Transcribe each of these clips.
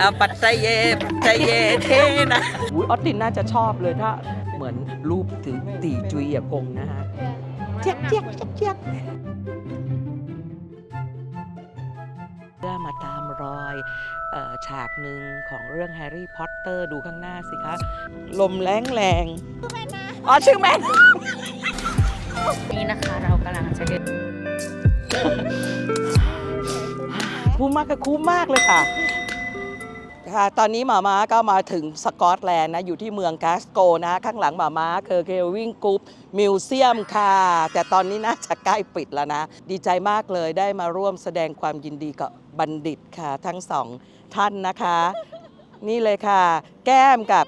อาปัตตะเยปัตตะเยเทนะอุ๊ยออสตินน่าจะชอบเลยถ้า เหมือนรูปถือตีจุยเอียกงนะฮะเจี๊ยกเจี๊ยกเจี๊ยกเจี๊ยกเพื่อมาตามรอยเอ่อฉากหนึ่งของเรื่องแฮร์รี่พอตเตอร์ดูข้างหน้าสิคะ ลมแรงแรงอ๋อ ชื่อแมนนี่นะคะเรากำลังจะเดิน คุ้มมากก็คุ้มมากเลยค่ะค่ะตอนนี้หมาม้าก็มาถึงสกอตแลนด์นะ อยู่ที่เมืองกาสโกนะ ข้างหลังหมาม้าคือเควิงกรุ๊ปมิวเซียมค่ะ แต่ตอนนี้น่าจะใกล้ปิดแล้วนะ ดีใจมากเลยได้มาร่วมแสดงความยินดีกับบัณฑิตค่ะ ทั้งสองท่านนะคะ นี่เลยค่ะ แก้มกับ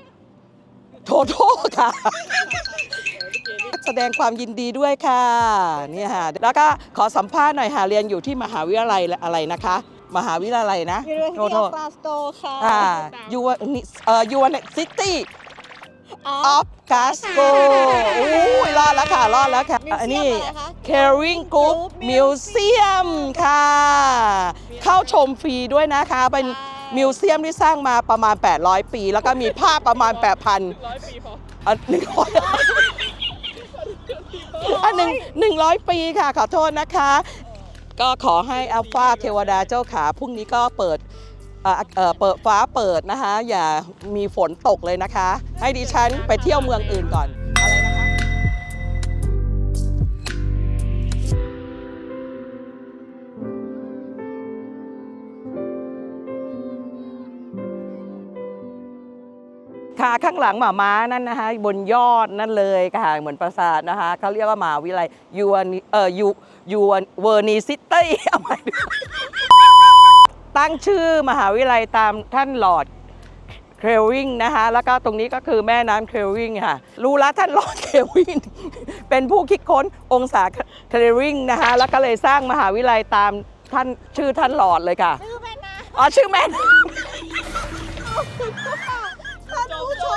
โทโทค่ะ แสดงความยินดีด้วยค่ะเนี่ยค่ะแล้วก็ขอสัมภาษณ์หน่อยค่ะเรียนอยู่ที่มหาวิทยาลัยอะไรนะคะ มหาวิทยาลัยนะ University โทษโท of ษ Glasgow ค่ะอ่ายูเอ่อยูนซิตี้ออฟกาสโกอู้ยรอดแล้วค่ะ รอดแล้วค่ะ Museum อันนี้อะไรคะ Caring Group Museum ค่ะ เข้าชมฟรีด้วยนะคะ เป็นมิวเซียมที่สร้างมาประมาณ 800 ปี แล้วก็มีภาพประมาณ 8,000 ร้อยปีพอ อันหนึ่งร้อยอันหนึ่งหนึ่งร้อยปีค่ะ ขอโทษนะคะ ก็ขอให้อัลฟาเทวดาเจ้าขาพรุ่งนี้ก็เปิดเอ่อเอ่อเปิดฟ้าเปิดนะคะ อย่ามีฝนตกเลยนะคะ ให้ดิฉันไปเที่ยวเมืองอื่นก่อน คะค่ะข้างหลังหมาม้านั่นนะคะบนยอดนั่นเลยค่ะเหมือนปราสาทนะคะเขาเรียกว่ามหาวิทยาลัยยูนเอ่อยูยูเวอร์นีซิตี้เอาใหม่ดูตั้งชื่อมหาวิทยาลัยตามท่านหลอร์ดเคลวิงนะคะแล้วก็ตรงนี้ก็คือแม่น้ำเคลวิงค่ะรู้ละท่านหลอร์ดเคลวิงเป็นผู้คิดค้นองศาเคลวิงนะคะแล้วก็เลยสร้างมหาวิทยาลัยตามท่านชื่อท่านหลอร์ดเลยค่ะชื่อแม่นะอ๋อชื่อแม่น้ำท่านผู้ช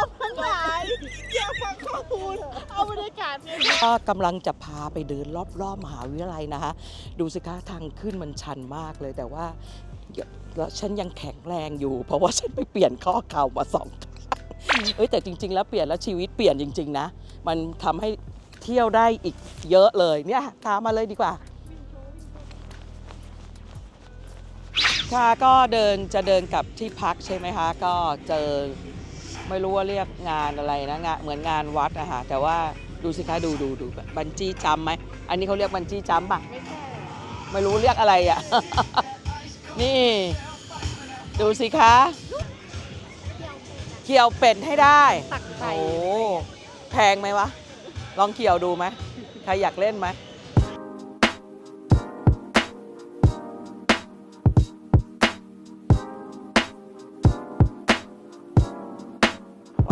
มทั้งหลายอยากฟังข้อมูลเอาบรรยากาศเนี่ยก็กำลังจะพาไปเดินรอบๆมหาวิทยาลัยนะคะ ดูสิคะทางขึ้นมันชันมากเลยแต่ว่าแล้วฉันยังแข็งแรงอยู่ เพราะว่าฉันไปเปลี่ยนข้อเข่ามาสองครั้งเอ้ยแต่จริง ๆ แล้วเปลี่ยนแล้วชีวิตเปลี่ยนจริง ๆ นะ มันทำให้เที่ยวได้อีกเยอะเลยเนี่ยตามมาเลยดีกว่า ค่ะก็เดินจะเดินกลับที่พักใช่ไหมคะ ก็เจอ ไม่รู้ว่าเรียกงานอะไรนะงานเหมือนงานวัดนะคะแต่ว่าดูสิคะดูดูดูบันจี้จัมไหมอันนี้เขาเรียกบันจี้จัมป่ะไม่รู้เรียกอะไรอะนี่ ดูสิคะเขี่ยวเป็ดให้ได้ตักโอ้ไข่แพงไหมวะ ลองเขี่ยวดูไหมใครอยากเล่นไหม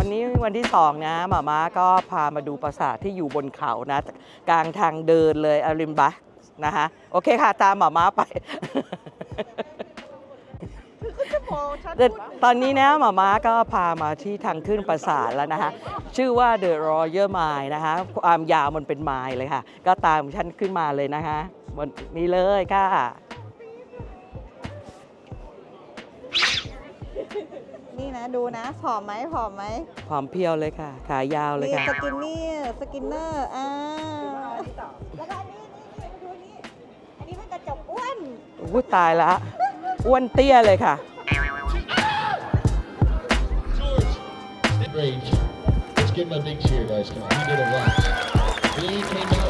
วันนี้วันที่สองนะหมาม้าก็พามาดูปราสาทที่อยู่บนเขานะ กลางทางเดินเลยอาริมบักนะคะโอเคค่ะ ตามหมาม้าไปโอ้ชัดแต่ตอนนี้นะหมาม้าก็พามาที่ทางขึ้นปราสาทแล้วนะคะ ชื่อว่า The Royal Mile นะคะความยาวมันเป็นไมล์เลยค่ะ ก็ตามฉันขึ้นมาเลยนะคะบนนี้เลยค่ะ นี่นะดูนะผอมไหมผอมไหมผอมเพรียวเลยค่ะ ขายาวเลยนี่ค่ะ สกินนี่สกินเนอร์อ่าแล้วก็อันนี้นี่นี่ดูนี่อันนี้มันกระจกอ้วนอู้ตายละ อ้วนเตี้ยเลยค่ะ Rage. Let's give him a big cheer, guys. Come on. He did a lot. He came out.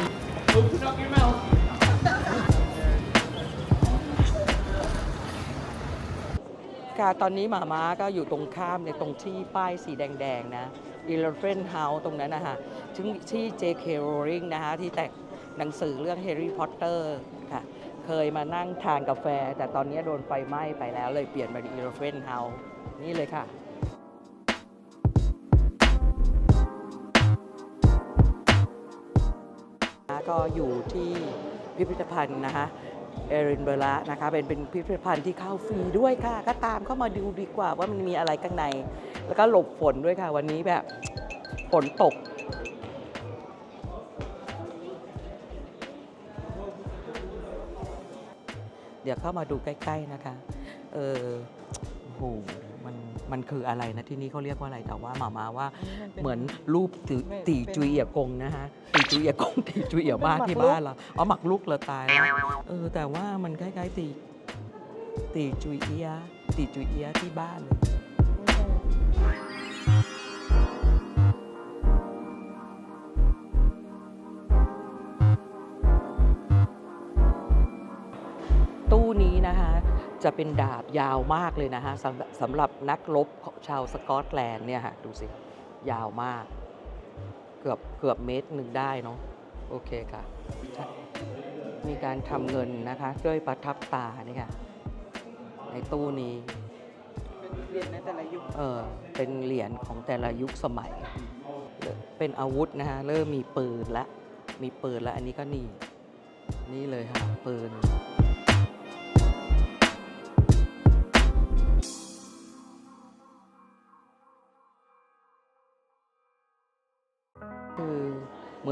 ค่ะ ตอนนี้หมาม้าก็อยู่ตรงข้ามในยตรงที่ป้ายสีแดงๆนะ Elephant House ตรงนั้นนะคะซึ่งที่ J.K. Rowling นะคะที่แต่งหนังสือเรื่อง Harry Potter ค่ะ เคยมานั่งทานกาแฟ แต่ตอนนี้โดนไฟไหม้ไปแล้วเลยเปลี่ยนมาเป็น Elephant House นี่เลยค่ะก็อยู่ที่พิพิธภัณฑ์นะคะ เอรินเบอระนะคะเป็นเป็นพิพิธภัณฑ์ที่เข้าฟรีด้วยค่ะ ก็ตามเข้ามาดูดีกว่าว่ามันมีอะไรข้างใน แล้วก็หลบฝนด้วยค่ะ วันนี้แบบฝนตก เดี๋ยวเข้ามาดูใกล้ ๆ นะคะ เออโห มันมันคืออะไรนะที่นี่เขาเรียกว่าอะไรแต่ว่าหมามาว่าเหมือนรูปตีตีจุยเอียกงนะฮะตีจุยเอียกงตีจุยเอียบ้านที่บ้านเราเอาหมักลุกเราตายแล้วเออแต่ว่ามันคล้ายๆตีตีจุยเอียตีจุยเอียที่บ้านเลย จะเป็นดาบยาวมากเลยนะคะสำหรับสำหรับนักรบของชาวสกอตแลนด์เนี่ยค่ะดูสิ ยาวมาก เกือบเกือบเมตรหนึ่งได้เนาะโอเคค่ะใช่มีการทำเงินนะคะ ด้วยประทับตานี่ค่ะ ในตู้นี้เรียนในแต่ละยุคเออเป็นเหรียญของแต่ละยุคสมัย เป็นอาวุธนะฮะเริ่มมีปืนละ มีปืนแล้วอันนี้ก็นี่ นี่เลยค่ะปืน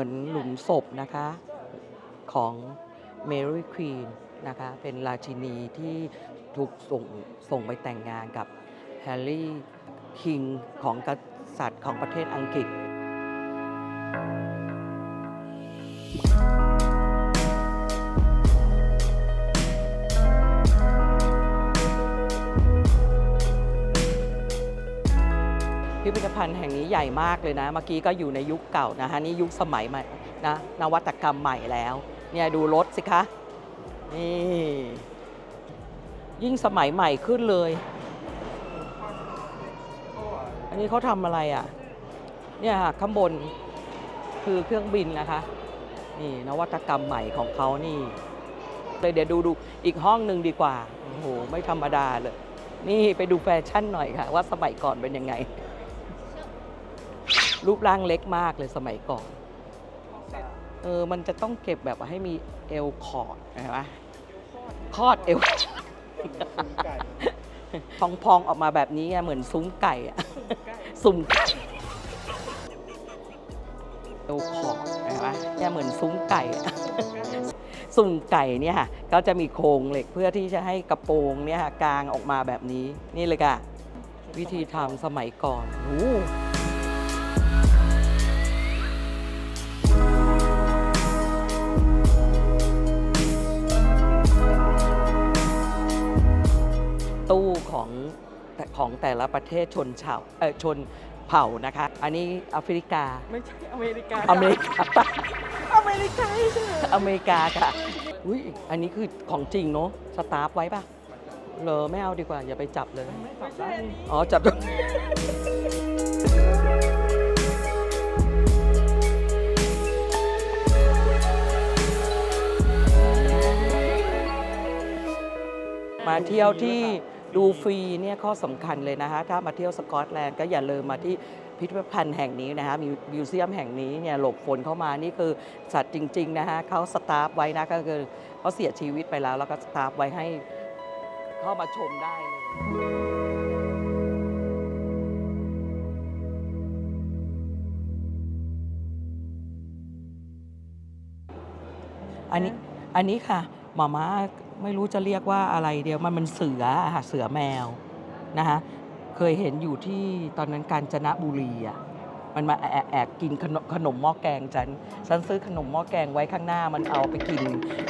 มือนหลุมศพนะคะของเมรี่ควีนนะคะเป็นราชินีที่ถูกส่งส่งไปแต่งงานกับแฮร์รี่คิงของกษัตริย์ของประเทศอังกฤษ พิพิธภัณฑ์แห่งนี้ใหญ่มากเลยนะ เมื่อกี้ก็อยู่ในยุคเก่านะฮะนี่ยุคสมัยใหม่นะนวัตกรรมใหม่แล้วเนี่ยดูรถสิคะนี่ยิ่งสมัยใหม่ขึ้นเลย อันนี้เขาทำอะไรอะ เนี่ยค่ะข้างบนคือเครื่องบินนะคะ นี่นวัตกรรมใหม่ของเขานี่เลยเดี๋ยวดูดูอีกห้องหนึ่งดีกว่า โอ้โห ไม่ธรรมดาเลย นี่ไปดูแฟชั่นหน่อยค่ะ ว่าสมัยก่อนเป็นยังไง รูปร่างเล็กมากเลยสมัยก่อน เออ มันจะต้องเก็บแบบว่าให้มีเอวคอร์ดเห็นไหมคอดเอวพองๆออกมาแบบนี้ไงเหมือนซุ้มไก่อะสุ่มไก่เอวคอร์ดเห็นไหมเนี่ยเหมือนซุ้มไก่อะสุ่มไก่เนี่ยค่ะก็จะมีโครงเหล็กเพื่อที่จะให้กระโปรงเนี่ยค่ะกางออกมาแบบนี้นี่เลยค่ะ วิธีทำสมัยก่อนโอ้ ของแต่ของแต่ละประเทศชนชาวเออชนเผ่านะคะ อันนี้แอฟริกา ไม่ใช่อเมริกาอเมริกา อเมริกาใช่ไหมอเมริกาค่ะ อุ้ยอันนี้คือของจริงเนาะ สตาร์ฟไว้ปะเลอไม่เอาดีกว่า อย่าไปจับเลย ไม่ใช่อันนี้ อ๋อ จับมาเที่ยวที่ ดูฟรีเนี่ยข้อสำคัญเลยนะคะถ้ามาเที่ยวสกอตแลนด์ก็อย่าลืมมาที่พิพิธภัณฑ์แห่งนี้นะคะมีมิวเซียมแห่งนี้เนี่ยหลบฝนเข้ามานี่คือสัตว์จริงๆนะคะเขาสตาฟไว้นะก็คือเขาเสียชีวิตไปแล้ว แล้วก็สตาฟไว้ให้เข้ามาชมได้เลยอันนี้อันนี้ค่ะหมาม่า ไม่รู้จะเรียกว่าอะไรเดียวมันมันเสืออะค่ะเสือแมวนะคะเคยเห็นอยู่ที่ตอนนั้นกาญจนบุรีอะมันมาแอบแอบกินขนมขนมหม้อแกงฉันฉันซื้อขนมหม้อแกงไว้ข้างหน้ามันเอาไปกิน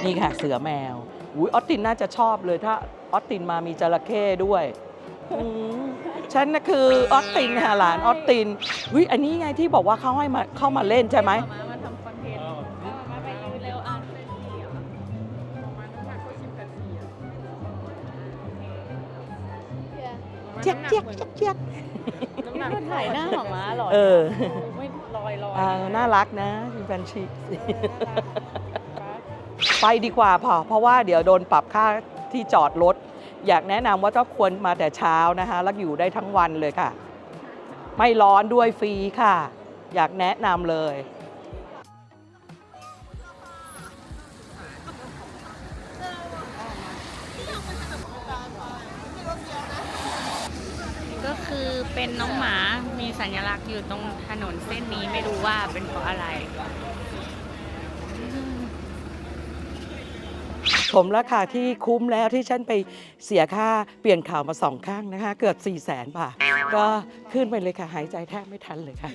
นี่ค่ะเสือแมวอุ้ยออสตินน่าจะชอบเลยถ้าออสตินมามีจระเข้ด้วยอืมฉันน่ะคือออสตินค่ะหลานออสตินอุ้ยอันนี้ไงที่บอกว่าเขาให้มาเข้ามาเล่นใช่ไหม มา เจี๊ยกเจี๊ยกเจี๊ยกเจี๊ยกน้ำหนักถ่ายหน้าหมาม้าหรอเออไม่ลอยลอยอ่าน่ารักนะคุณแฟนชิไปดีกว่าพอเพราะว่าเดี๋ยวโดนปรับค่าที่จอดรถ อยากแนะนำว่าต้องควรมาแต่เช้านะคะ แล้วอยู่ได้ทั้งวันเลยค่ะ ไม่ร้อนด้วยฟรีค่ะ อยากแนะนำเลย เป็นน้องหมามีสัญลักษณ์อยู่ตรงถนนเส้นนี้ไม่รู้ว่าเป็นเพราะอะไร สมราคาที่คุ้มแล้วที่ฉันไปเสียค่าเปลี่ยนข่าวมาสองข้างนะคะ เกือบ4 0 0แสนบาทก็ขึ้นไปเลยค่ะ หายใจแทบไม่ทันเลยค่ะ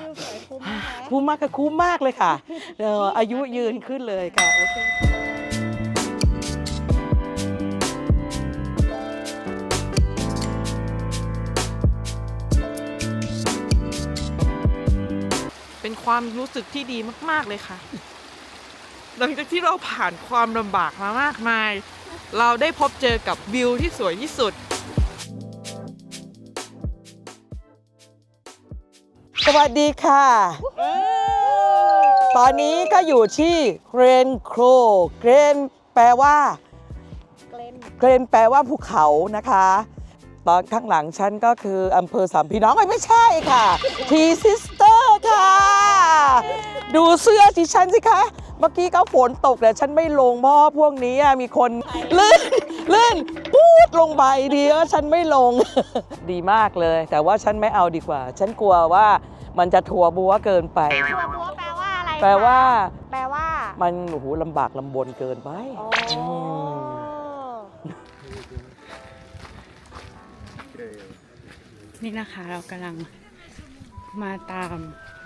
วิวสวยคุ้มนะคะคุ้มมากค่ะคุ้มมากเลยค่ะเอ่ออายุยืนขึ้นเลยค่ะ โอเค ความรู้สึกที่ดีมาก ๆเลยค่ะ หลังจากที่เราผ่านความลำบากมามากมาย เราได้พบเจอกับวิวที่สวยที่สุด สวัสดีค่ะ ตอนนี้ก็อยู่ที่เกรนโครเกรนแปลว่าเกลนเกรนแปลว่าภูเขานะคะตอนข้างหลังฉันก็คืออำเภอสามพี่น้องเอ้ยไม่ใช่ค่ะ ทีซิสเตอร์ค่ะ ดูเสื้อที่ฉันสิคะ เมื่อกี้ก็ฝนตกแต่ฉันไม่ลงเพราะพวกนี้อะมีคนลื่นลื่นปูดลงไปดีว่าฉันไม่ลง ดีมากเลย แต่ว่าฉันไม่เอาดีกว่า ฉันกลัวว่ามันจะทัวบัวเกินไปตัวบัวแปลว่าอะไรแปลว่า แปลว่า มันโอ้โหลำบากลำบนเกินไปอ๋อนี่นะคะเรากำลังมาตาม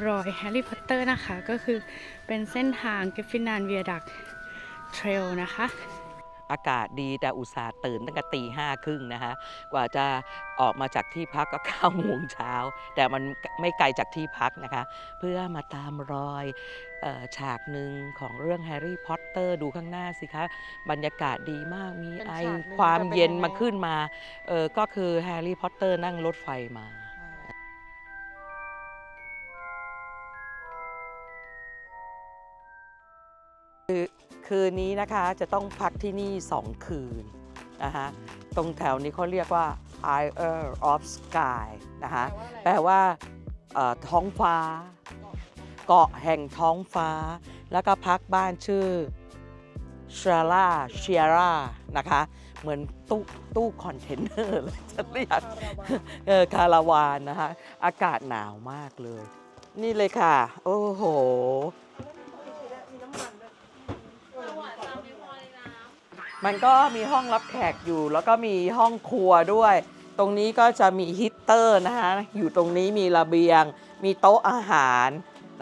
รอยแฮร์รี่พอตเตอร์นะคะ ก็คือเป็นเส้นทางก r ฟฟินานเวียดักเทรลนะคะอากาศดีแต่อุตส่าห์ตื่นตั้งแต่ตีห้าครึ่งนะคะกว่าจะออกมาจากที่พักก็เก้าโมงเช้า แต่มันไม่ไกลจากที่พักนะคะ เพื่อมาตามรอยเออฉากหนึ่งของเรื่องแฮร์รี่พอตเตอร์ดูข้างหน้าสิคะ บรรยากาศดีมากมีเป็นไอฉากหนึ่งความจะเป็นเย็นยังไงมาขึ้นมาเออก็คือแฮร์รี่พอตเตอร์นั่งรถไฟมา คืนนี้นะคะจะต้องพักที่นี่ 2 คืนนะคะตรงแถวนี้เขาเรียกว่า Isle of Sky นะคะแปลว่าเอ่อท้องฟ้า เกาะแห่งท้องฟ้า แล้วก็พักบ้านชื่อช a ร่าเชียร่านะคะ เหมือนตู้ตู้คอนเทนเนอร์เลยจะเรียกเออคาราวานนะคะ อากาศหนาวมากเลย นี่เลยค่ะ โอ้โห มันก็มีห้องรับแขกอยู่ แล้วก็มีห้องครัวด้วย ตรงนี้ก็จะมีฮีตเตอร์นะคะอยู่ตรงนี้มีระเบียง มีโต๊ะอาหาร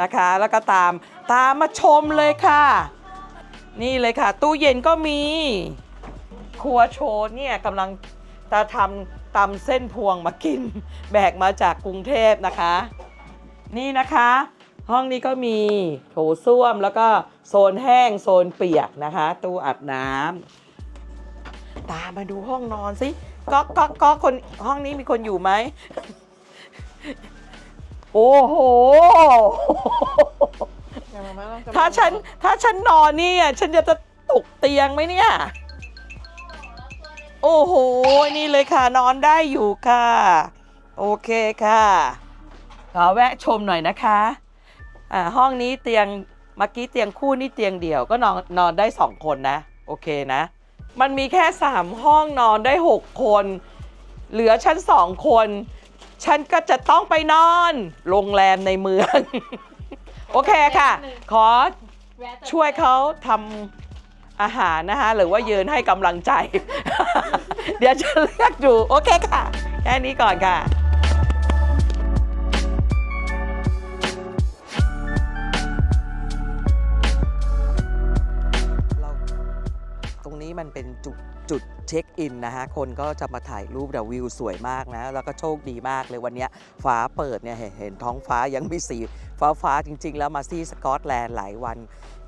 นะคะ แล้วก็ตามตามมาชมเลยค่ะ นี่เลยค่ะ ตู้เย็นก็มีครัวโชว์เนี่ยกำลังจะทำตำเส้นพวงมากิน แบกมาจากกรุงเทพนะคะ นี่นะคะ ห้องนี้ก็มีโถส้วมแล้วก็โซนแห้งโซนเปียกนะคะ ตู้อาบน้ำ ตามมาดูห้องนอนสิก็ก็ก็คนห้องนี้มีคนอยู่ไหม โอ้โห ถ้าฉันถ้าฉันนอนนี่อะฉันจะตกเตียงไหมเนี่ย โอ้โห นี่เลยค่ะนอนได้อยู่ค่ะ โอเคค่ะ ขอแวะชมหน่อยนะคะอ่าห้องนี้เตียงเมื่อกี้เตียงคู่นี่เตียงเดี่ยวก็นอนนอนได้สองคนนะ โอเคนะ มันมีแค่สามห้องนอนได้หกคน เหลือฉันสองคน ฉันก็จะต้องไปนอน โรงแรมในเมือง โอเคค่ะ ขอช่วยเขาทำอาหารนะคะ หรือว่ายืนให้กำลังใจ เดี๋ยวจะเลือกดู โอเคค่ะ แค่นี้ก่อนค่ะ จุดจุดเช็คอินนะฮะ คนก็จะมาถ่ายรูปแต่วิวสวยมากนะ แล้วก็โชคดีมากเลยวันนี้ฟ้าเปิดเนี่ยเห็นหนท้องฟ้ายังมีสีฟ้าฟ้าจริง ๆ แล้วมาที่สกอตแลนด์หลายวัน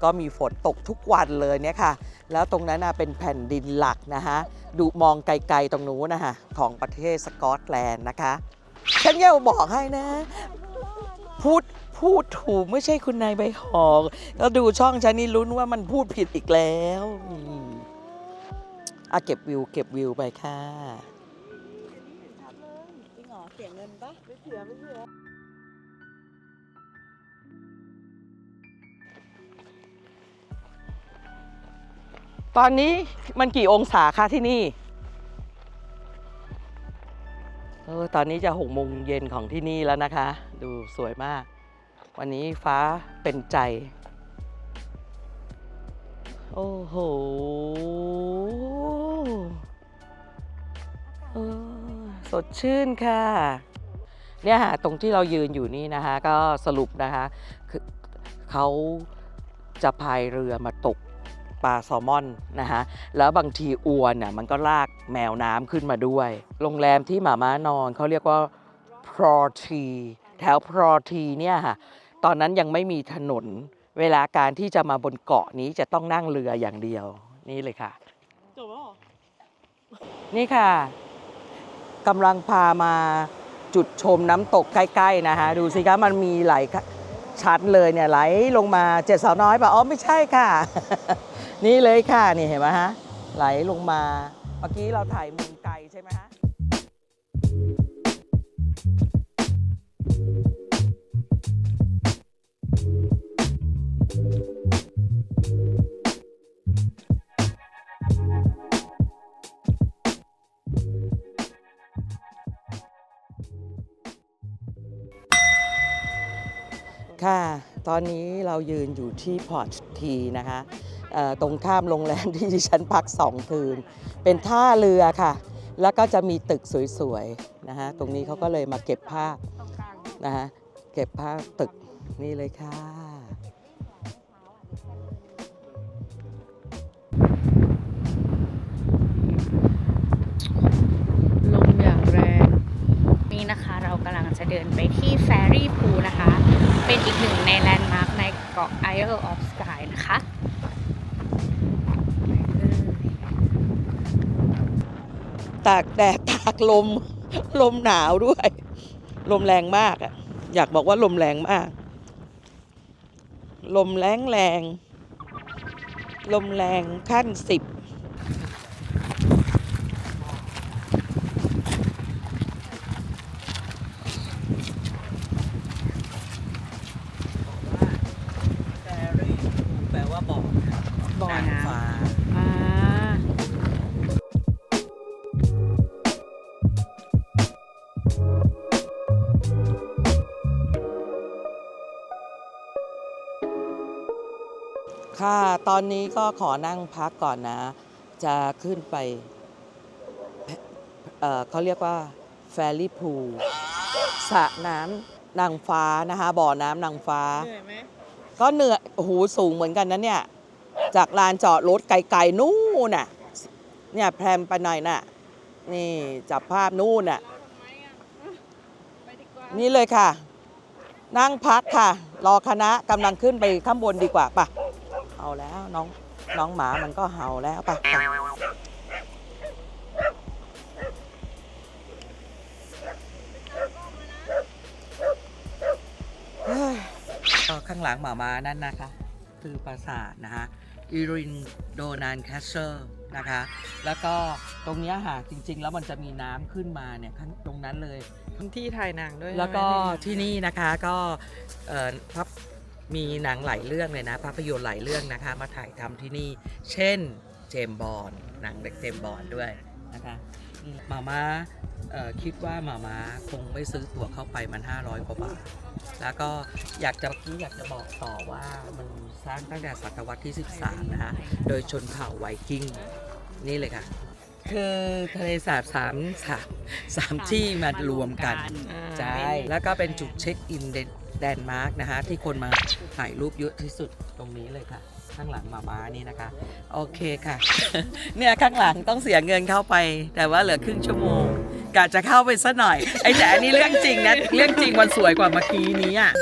ก็มีฝนตกทุกวันเลยเนี่ยค่ะ แล้วตรงนั้นเป็นแผ่นดินหลักนะฮะ ดูมองไกลๆตรงนู้นนะฮะ ของประเทศสกอตแลนด์นะคะฉันอยากบอกให้นะ พูดพูดถูกไม่ใช่คุณนายใบหอกแล้วดูช่องฉันนี่ลุ้นว่ามันพูดผิดอีกแล้ว อืมอะเก็บวิว เก็บวิวไปค่ะจริงเหรอเสียเงินปะไม่เสียไม่เสียตอนนี้มันกี่องศาคะที่นี่ เออ ตอนนี้จะหกโมงเย็นของที่นี่แล้วนะคะ ดูสวยมาก วันนี้ฟ้าเป็นใจโโอ้โหเออ สดชื่นค่ะ เนี่ยฮะตรงที่เรายืนอยู่นี่นะคะ ก็สรุปนะคะคือเขาจะพายเรือมาตกปลาแซลมอนนะคะแล้วบางทีอวนน่ะมันก็ลากแมวน้ำขึ้นมาด้วย โรงแรมที่หมาม้านอนเขาเรียกว่าพรอทีแถวพรอทีเนี่ยค่ะตอนนั้นยังไม่มีถนน เวลาการที่จะมาบนเกาะนี้จะต้องนั่งเรืออย่างเดียวนี่เลยค่ะ จบแล้วเหรอ นี่ค่ะกำลังพามาจุดชมน้ำตกใกล้ๆนะคะดูสิคะมันมีหลายชั้นเลยเนี่ยไหลลงมาเจ็ดสาวน้อยป่ะอ๋อไม่ใช่ค่ะ นี่เลยค่ะนี่เห็นไหมฮะไหลลงมาเมื่อกี้เราถ่ายมุมไกลใช่ไหมฮะ ตอนนี้เรายืนอยู่ที่พอร์ตทีนะคะตรงข้ามโรงแรมที่ดิฉันพักสองคืน เป็นท่าเรือค่ะ แล้วก็จะมีตึกสวยๆนะคะตรงนี้เขาก็เลยมาเก็บภาพนะคะเก็บภาพตึกนี่เลยค่ะ กำลังจะเดินไปที่แฟรี่พูนะคะ เป็นอีกหนึ่งในแลนด์มาร์คในเกาะ Isle of Skye นะคะตากแดดตากลม ลมหนาวด้วย ลมแรงมากอะอยากบอกว่าลมแรงมาก ลมแรงแรง ลมแรงขั้นสิบ ค่ะ ตอนนี้ก็ขอนั่งพักก่อนนะ จะขึ้นไปเอ่อเขาเรียกว่าแฟรี่พูลสระน้ำนางฟ้านะคะ บ่อน้ำนางฟ้า เหนื่อยไหมก็เหนื่อยโอ้โหสูงเหมือนกันนะเนี่ย จากลานจอดรถไกลๆนู่นน่ะ เนี่ยแพรมไปหน่อยน่ะ นี่จับภาพนู่นน่ะนี่เลยค่ะ นั่งพักค่ะ รอคณะกำลังขึ้นไปข้างบนดีกว่าปะ เอาแล้วน้องน้องหมามันก็เห่าแล้วปะปะเฮ้ยก็ข้างหลังหมามานั่นนะคะ คือปราสาทนะคะอิรินโดนานแคสเชอร์นะคะ แล้วก็ตรงเนี้ยค่ะจริง ๆ แล้วมันจะมีน้ำขึ้นมาเนี่ยข้างตรงนั้นเลย ที่ถ่ายหนังด้วย แล้วก็ใช่ไหมที่นี่นะคะก็เอ่อภาพ มีหนังหลายเรื่องเลยนะภาพยนตร์หลายเรื่องนะคะ มาถ่ายทำที่นี่ เช่นเจมส์บอลหนังเด็กเจมส์บอลด้วยนะคะหมามาเอ่อคิดว่าหมามาคงไม่ซื้อตั๋วเข้าไปมัน 500 กว่าบาท แล้วก็อยากจะที่อยากจะบอกต่อว่ามันสร้างตั้งแต่ศตวรรษที่ 13 นะคะ โดยชนเผ่าไวกิ้ง นี่เลยค่ะ คือทะเลสาบสามสามสามที่มารวมกัน ใช่ แล้วก็เป็นจุดเช็คอินแดน เดนมาร์กนะคะ ที่คนมาถ่ายรูปเยอะที่สุดตรงนี้เลยค่ะ ข้างหลังหมาม้านี่นะคะ โอเคค่ะ เนี่ยข้างหลังต้องเสียเงินเข้าไป แต่ว่าเหลือครึ่งชั่วโมงกะจะเข้าไปสัหน่อย ไอ้แต่อันนี้เรื่องจริงนะเรื่องจริงมันสวยกว่าเมื่อกี้นี้อะ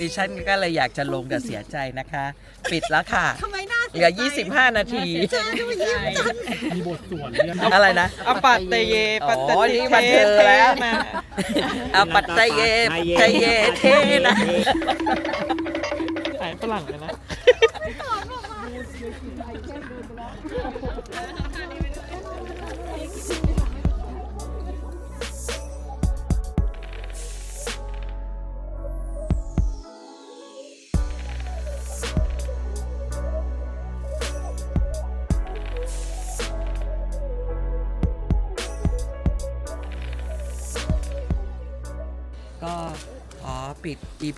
ดิฉันก็เลยอยากจะลงแต่เสียใจนะคะ ปิดแล้วค่ะ ทำไม เหลือ 25 นาที มีบทสวดเรียกอะไรนะอปัตเตเยปัตเตนี่มันเทิงแล้ว นะอปัตไตเยปัตไตเยเทนะถ่ายฝรั่งเลยนะก็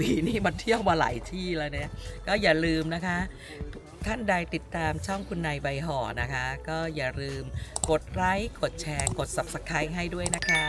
ปีนี้มาเที่ยวมาหลายที่แล้วเนี่ยก็อย่าลืมนะคะ ท่านใดติดตามช่องคุณนายใบห่อนะคะ ก็อย่าลืมกดไลค์กดแชร์ กด Subscribe ให้ด้วยนะคะ